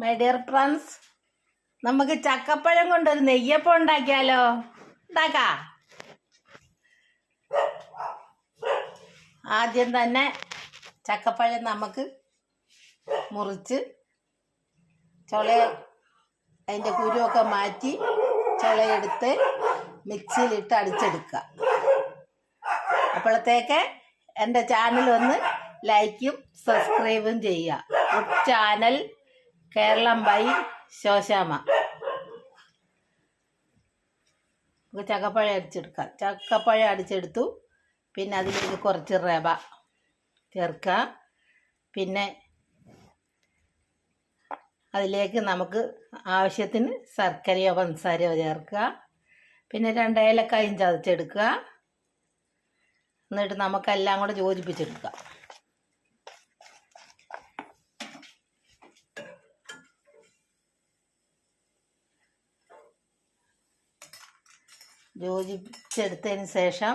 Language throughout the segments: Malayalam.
മൈ ഡിയർ ഫ്രണ്ട്സ് നമുക്ക് ചക്കപ്പഴം കൊണ്ടൊരു നെയ്യപ്പം ഉണ്ടാക്കിയാലോ? ഉണ്ടാക്കാ. ആദ്യം തന്നെ ചക്കപ്പഴം നമുക്ക് മുറിച്ച് ചുള അതിന്റെ കുരുവൊക്കെ മാറ്റി ചുളയെടുത്ത് മിക്സിയിലിട്ട് അടിച്ചെടുക്കുക. അപ്പോഴത്തേക്ക് എന്റെ ചാനൽ ഒന്ന് ലൈക്കും സബ്സ്ക്രൈബും ചെയ്യുക. ചാനൽ കേരളം ബൈ ശോശാമ നമുക്ക് ചക്കപ്പഴം അടിച്ചെടുക്കാം ചക്കപ്പഴം അടിച്ചെടുത്തു പിന്നെ അതിലേക്ക് കുറച്ച് റവ ചേർക്കുക പിന്നെ അതിലേക്ക് നമുക്ക് ആവശ്യത്തിന് ശർക്കരയോ പഞ്ചസാരയോ ചേർക്കുക. പിന്നെ രണ്ട് ഏലക്കായും ചതച്ചെടുക്കുക. എന്നിട്ട് നമുക്കെല്ലാം കൂടെ യോജിപ്പിച്ചെടുക്കാം. യോജിപ്പിച്ചെടുത്തതിന് ശേഷം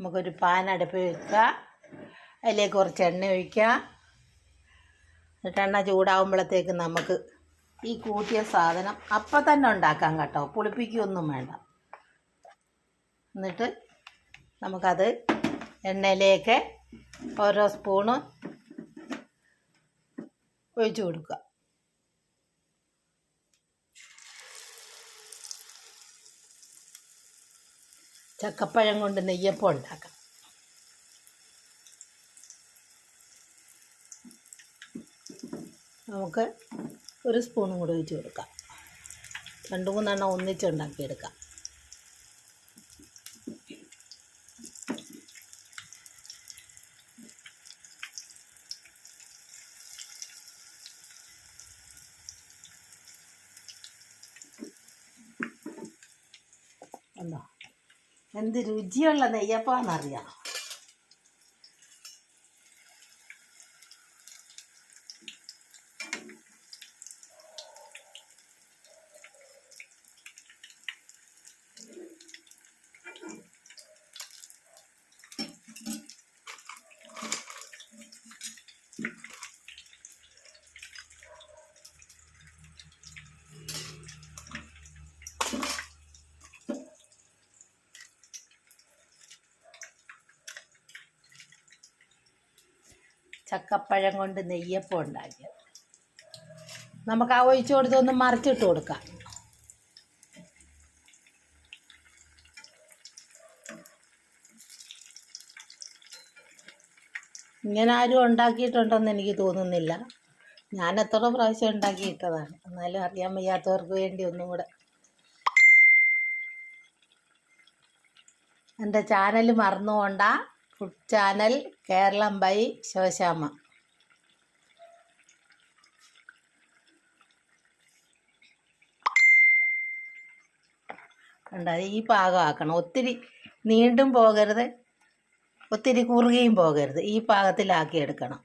നമുക്കൊരു പാൻ അടുപ്പിൽ വെക്കുക. അതിലേക്ക് കുറച്ച് എണ്ണ ഒഴിക്കുക. എന്നിട്ട് എണ്ണ ചൂടാകുമ്പോഴത്തേക്ക് നമുക്ക് ഈ കൂട്ടിയ സാധനം അപ്പം തന്നെ ഉണ്ടാക്കാം കേട്ടോ. പുളിപ്പിക്കൊന്നും വേണ്ട. എന്നിട്ട് നമുക്കത് എണ്ണയിലേക്ക് ഓരോ സ്പൂണ് ഒഴിച്ചു കൊടുക്കുക. ചക്കപ്പഴം കൊണ്ട് നെയ്യപ്പം ഉണ്ടാക്കാം. നമുക്ക് ഒരു സ്പൂണും കൂടെ ഒഴിച്ച് കൊടുക്കാം. രണ്ട് മൂന്നെണ്ണം ഒന്നിച്ച് ഉണ്ടാക്കിയെടുക്കാം എന്താ എന്ത് രുചിയുള്ള നെയ്യപ്പാന്നറിയാം ചക്കപ്പഴം കൊണ്ട് നെയ്യപ്പം ഉണ്ടാക്കിയത്. നമുക്ക് ആ ഒഴിച്ചു കൊടുത്തൊന്ന് മറിച്ചിട്ട് കൊടുക്കാം. ഇങ്ങനെ ആരും ഉണ്ടാക്കിയിട്ടുണ്ടെന്ന് എനിക്ക് തോന്നുന്നില്ല. ഞാൻ എത്ര പ്രാവശ്യം ഉണ്ടാക്കിയിട്ടതാണ്. എന്നാലും അറിയാൻ വയ്യാത്തവർക്ക് വേണ്ടി ഒന്നും കൂടെ. എന്റെ channel മറന്നുകൊണ്ട. Food channel Kerala by Shivashyama കണ്ട ഈ പാകമാക്കണം. ഒത്തിരി നീണ്ടും പോകരുത് ഒത്തിരി കുറുകയും പോകരുത്. ഈ പാകത്തിലാക്കി എടുക്കണം.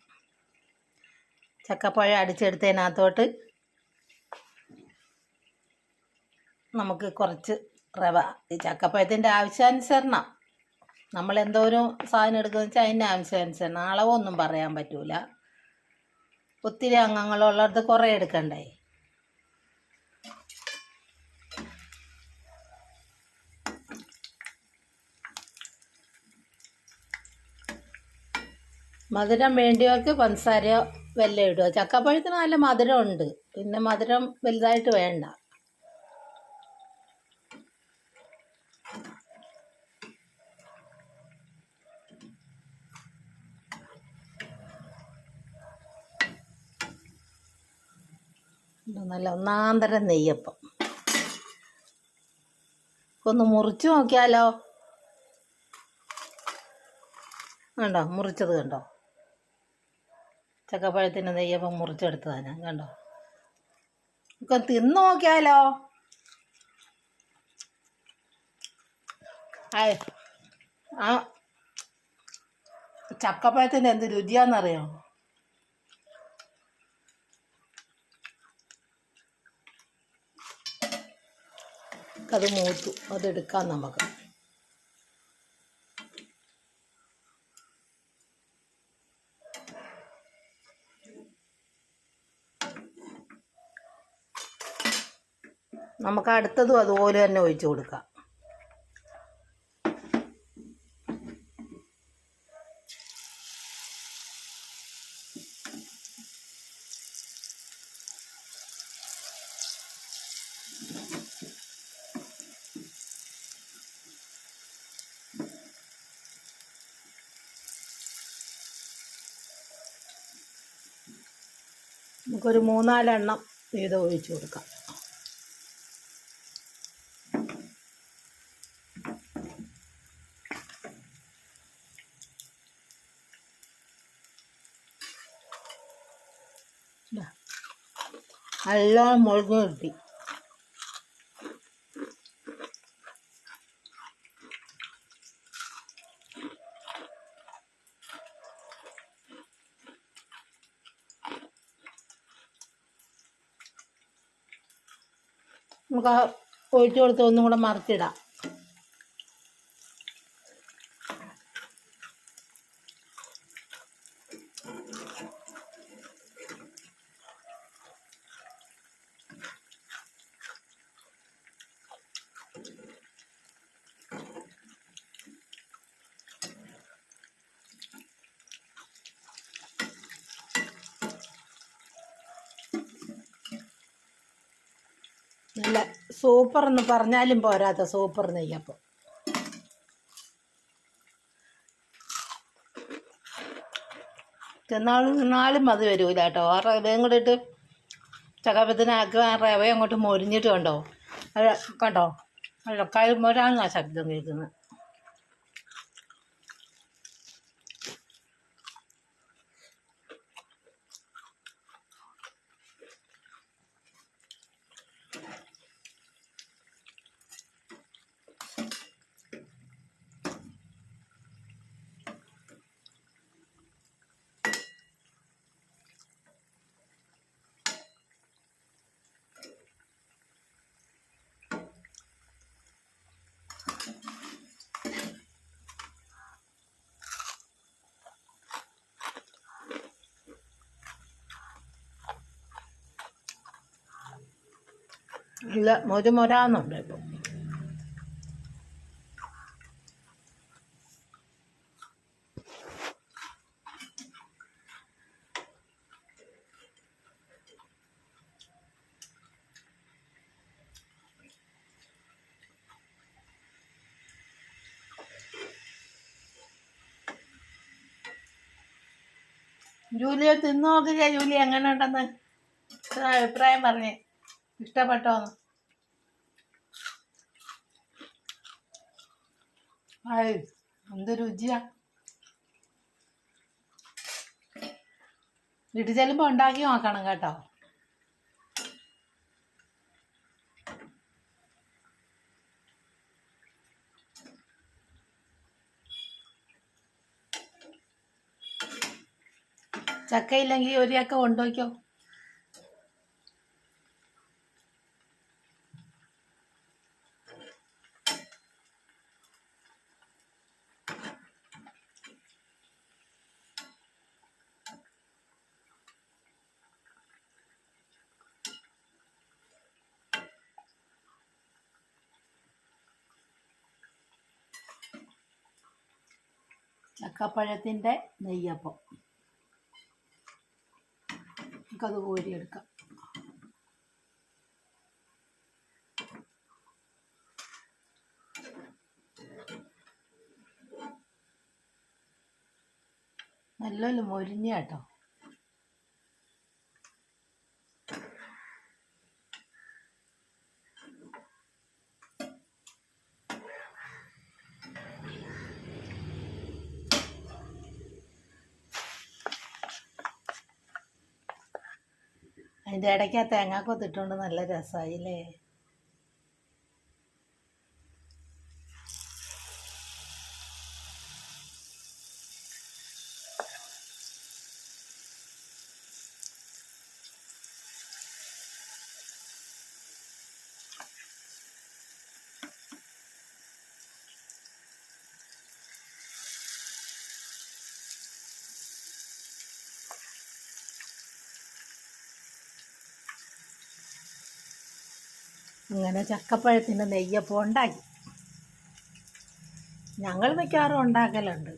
ചക്കപ്പഴം അടിച്ചെടുത്തതിനകത്തോട്ട് നമുക്ക് കുറച്ച് റവ ഈ ചക്കപ്പഴത്തിന്റെ ആവശ്യാനുസരണം. നമ്മൾ എന്തോ ഒരു സാധനം എടുക്കുന്നത് വെച്ചാൽ അതിന്റെ ആവശ്യാനുസരണം. അളവൊന്നും പറയാൻ പറ്റൂല. ഒത്തിരി അംഗങ്ങളുള്ളിടത്ത് കുറേ എടുക്കണ്ടേ? മധുരം വേണ്ടിയവർക്ക് പഞ്ചസാരയോ വെല്ലം ഇടുക ചക്കപ്പഴത്തിന് നല്ല മധുരമുണ്ട്. പിന്നെ മധുരം വലുതായിട്ട് വേണ്ട. നല്ല ഒന്നാന്തരം നെയ്യപ്പം. ഒന്ന് മുറിച്ച് നോക്കിയാലോ? കണ്ടോ? മുറിച്ചത് കണ്ടോ? ചക്കപ്പഴത്തിന്റെ നെയ്യപ്പം മുറിച്ചെടുത്തതാണ് കണ്ടോ? ഒക്കെ തിന്നു നോക്കിയാലോ? ആ ചക്കപ്പഴത്തിന്റെ എന്ത് രുചിയാണെന്നറിയോ അത് മൂത്തു. അതെടുക്കാം നമുക്ക്. നമുക്ക് അടുത്തതും അതുപോലെ തന്നെ ഒഴിച്ചു കൊടുക്കാം. നമുക്കൊരു മൂന്നാലെണ്ണം വീതം ഒഴിച്ചു കൊടുക്കാം. നല്ല മുളക് കിട്ടി നമുക്ക് ഒഴിച്ചു കൊടുത്ത് ഒന്നും കൂടെ മറിച്ചിടാം. നല്ല സൂപ്പർ എന്ന് പറഞ്ഞാലും പോരാത്ത സൂപ്പർ നെയ്യപ്പം. ചെന്നാലും നാളും അത് വരൂല കേട്ടോ. ആ റവയും കൂടെ ഇട്ട് ചകപ്പത്തിനാക്കുക ആ റവ അങ്ങോട്ട് മൊരിഞ്ഞിട്ട് കണ്ടോ? അത് കണ്ടോ? അല്ല മൊരാണെന്നാണ് ശബ്ദം കേൾക്കുന്നത് ഇല്ല മൊരുമൊരാന്നുണ്ട് ഇപ്പം. ജൂലിയ തിന്നു നോക്കില്ല ജൂലി എങ്ങനെ ഉണ്ടെന്ന് അഭിപ്രായം പറഞ്ഞേ. ഇഷ്ടപ്പെട്ടോന്ന് ആയി എന്ത് രുചിയാ? വീട്ടിൽ ചെല്ലുമ്പോൾ ഉണ്ടാക്കി നോക്കണം കേട്ടോ. ചക്കയില്ലെങ്കിൽ ഒരു ചക്ക കൊണ്ടുപോയിക്കോ? ചക്കപ്പഴത്തിന്റെ നെയ്യപ്പം. നമുക്കത് കോരിയെടുക്കാം. നല്ലൊരു മൊരിഞ്ഞ കേട്ടോ. അതിന്റെ ഇടയ്ക്ക് ആ തേങ്ങാക്കൊത്ത് ഇട്ടുകൊണ്ട് നല്ല രസമായില്ലേ അങ്ങനെ ചക്കപ്പഴത്തിന്റെ നെയ്യപ്പം ഉണ്ടാക്കി. ഞങ്ങൾ മിക്കവാറും ഉണ്ടാക്കലുണ്ട്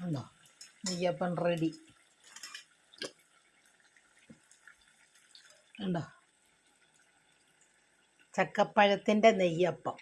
ഉണ്ടോ നെയ്യപ്പം റെഡി. ഉണ്ടോ ചക്കപ്പഴത്തിന്റെ നെയ്യപ്പം.